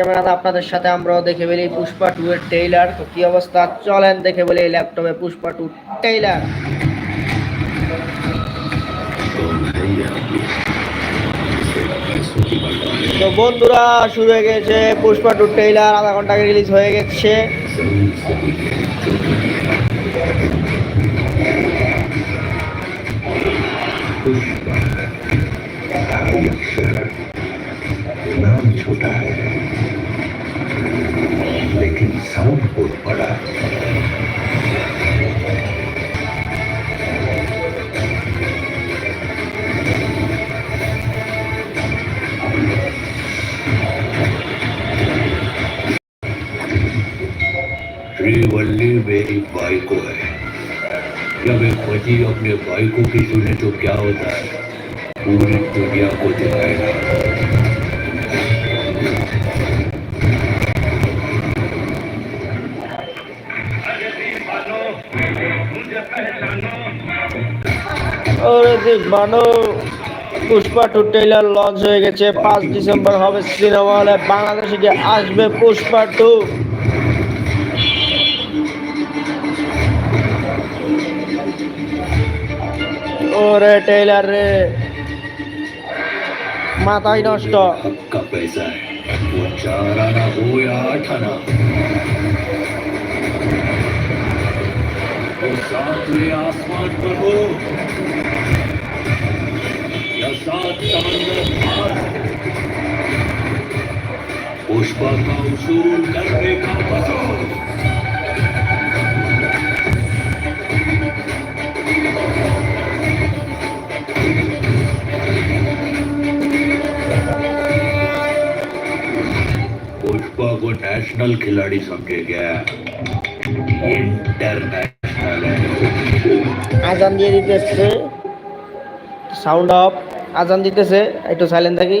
ক্যামেরাতে আপনাদের সাথে আমরাও দেখে বলি পুষ্পা টু এর ট্রেইলার তো কি অবস্থা চলেন দেখে বলি এই ল্যাপটপে পুষ্পা টু ট্রেইলার তো বন্ধুরা শুরু হয়ে গেছে পুষ্পা টু ট্রেইলার আধা ঘন্টা আগে রিলিজ হয়ে গেছে नाम छोटा है लेकिन साउंड बहुत बड़ा श्रीवल्ली मेरी भाई को है जब एक पति अपने भाई को की सुने तो क्या होता है पूरी दुनिया को दिखाएगा ওরে দিক মানো পুষ্পা টু ট্রেইলার লঞ্চ হয়ে গেছে পাঁচ ডিসেম্বর হবে সিনেমা হলে বাংলাদেশে গিয়ে আসবে পুষ্পা টু ওরে ট্রেইলার রে মাথায় নষ্ট हक का पैसा है वो चार आना हो या आठ आना वो सातवें आसमान पर हो या सात समंदर पार पुष्पा का उसूल करने का वसूल पुष्पा को नेशनल खिलाड़ी समझे गया इंटरनेशनल है আজান দিয়ে দিতেছে সাউন্ড অফ আজান দিতেছে, একটু সাইলেন্ট থাকি।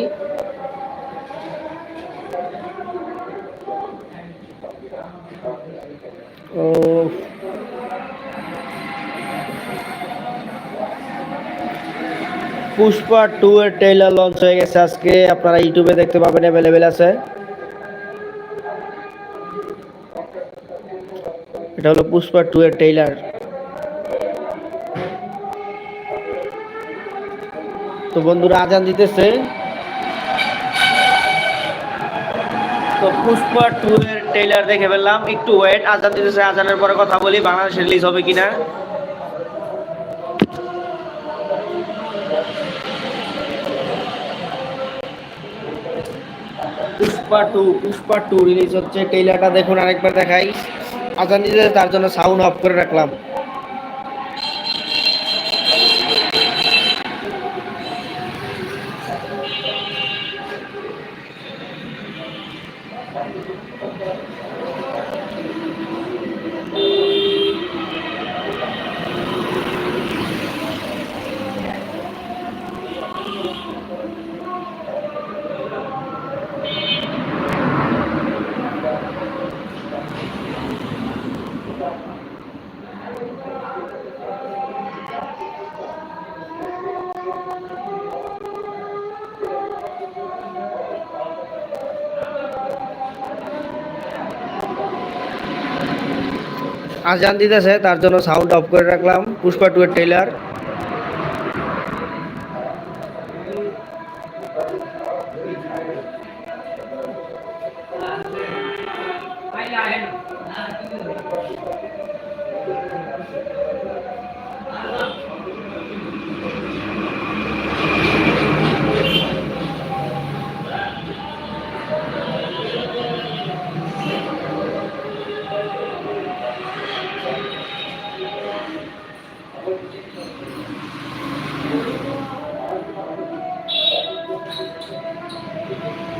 ও। পুষ্পা টু এর ট্রেলার লঞ্চ হয়ে গেছে আজকে, আপনারা ইউটিউবে দেখতে পাবেন অ্যাভেলেবেল আছে। এটা হলো পুষ্পা টু এর ট্রেলার তো বন্ধুরা আজান দিতেছে। তো পুষ্পা টু এর ট্রেলার দেখে ফেললাম। একটু ওয়েট আজান দিতেছে আজানের পরে কথা বলি বাংলাদেশে রিলিজ হবে কিনা। Pushpa two Pushpa two release হচ্ছে। ট্রেলারটা দেখুন আরেকবার দেখাই। আজান দিতে তার জন্য সাউন্ড অফ করে রাখলাম। আজান দিতেছে তার জন্য সাউন্ড অফ করে রাখলাম। পুষ্পা টু এর ট্রেলার Thank you.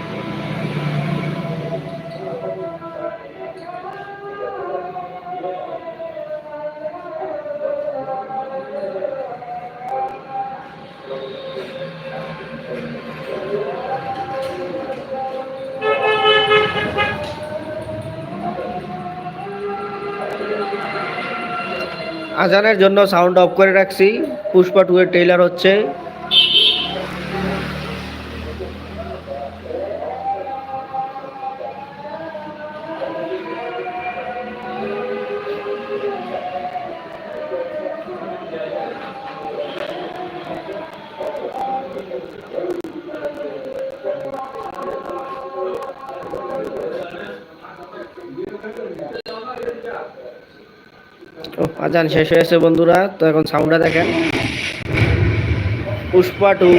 আজানের জন্য সাউন্ড অফ করে রাখছি পুষ্পা টু এর ট্রেলার হচ্ছে Yeah. আজান শেষ হয়েছে বন্ধুরা তো এখন সাউন্ডটা দেখেন। পুষ্পা টু।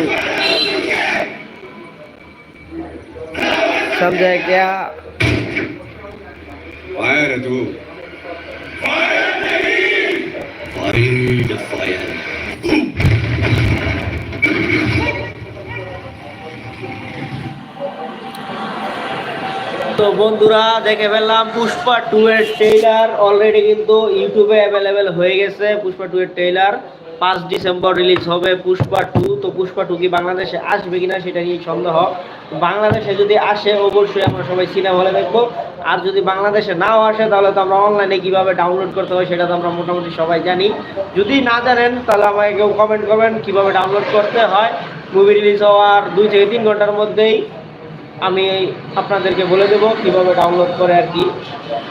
সব জায়গা fire Fire to fire, Fire the fire. তো বন্ধুরা দেখে ফেললাম, পুষ্পা টু এর ট্রেইলার অলরেডি কিন্তু ইউটিউবে অ্যাভেলেবেল হয়ে গেছে, পুষ্পা টু এর ট্রেইলার পাঁচ ডিসেম্বর রিলিজ হবে পুষ্পা টু। তো পুষ্পা টু কি বাংলাদেশে আসবে কিনা সেটা নিয়ে সন্দেহ। বাংলাদেশে যদি আসে, অবশ্যই আমরা সবাই সিনেমা হলে দেখব। আর যদি বাংলাদেশে নাও আসে, তাহলে তো আমরা অনলাইনে কীভাবে ডাউনলোড করতে হয় সেটা তো আমরা মোটামুটি সবাই জানি। যদি না জানেন, তাহলে আমাকে কেউ কমেন্ট করবেন কীভাবে ডাউনলোড করতে হয়। মুভি রিলিজ হওয়ার দুই থেকে তিন ঘণ্টার মধ্যেই। আমি আপনাদেরকে বলে দেবো কীভাবে ডাউনলোড করে আর কি।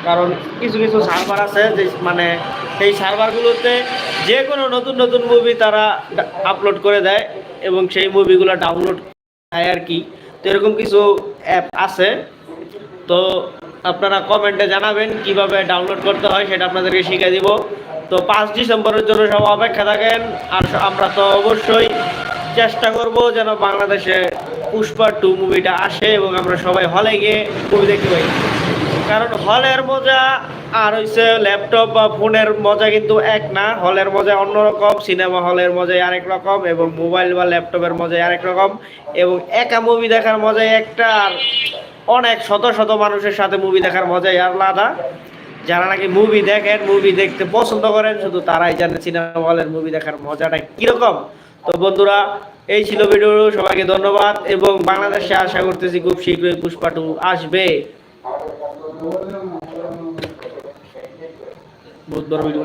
কারণ কিছু কিছু সার্ভার আছে যে মানে সেই সার্ভারগুলোতে যে কোনো নতুন নতুন মুভি তারা আপলোড করে দেয় এবং সেই মুভিগুলো ডাউনলোড হয় আর কি। তো এরকম কিছু অ্যাপ আছে। তো আপনারা কমেন্টে জানাবেন কীভাবে ডাউনলোড করতে হয় সেটা আপনাদেরকে শিখিয়ে দিব। তো পাঁচ ডিসেম্বরের জন্য সব অপেক্ষা থাকেন। আর আমরা তো অবশ্যই চেষ্টা করব যেন বাংলাদেশে পুষ্পা টু মুভিটা আসে এবং আমরা সবাই হলে গিয়ে মুভি দেখতে পাই। কারণ হলের মজা আর হচ্ছে ল্যাপটপ বা ফোনের মজা কিন্তু এক না। হলের মজা অন্যরকম, সিনেমা হলের মজাই আরেক রকম এবং মোবাইল বা ল্যাপটপের মজাই আরেক রকম এবং একা মুভি দেখার মজাই একটা আর অনেক শত শত মানুষের সাথে মুভি দেখার মজাই আর আলাদা। যারা নাকি মুভি দেখেন, মুভি দেখতে পছন্দ করেন, শুধু তারাই জানে সিনেমা হলের মুভি দেখার মজাটা কীরকম। তো বন্ধুরা এই ছিল ভিডিও, সবাইকে ধন্যবাদ এবং বাংলাদেশে আশা করতেছি খুব শীঘ্রই পুষ্পা টু আসবে। বুধবার ভিডিও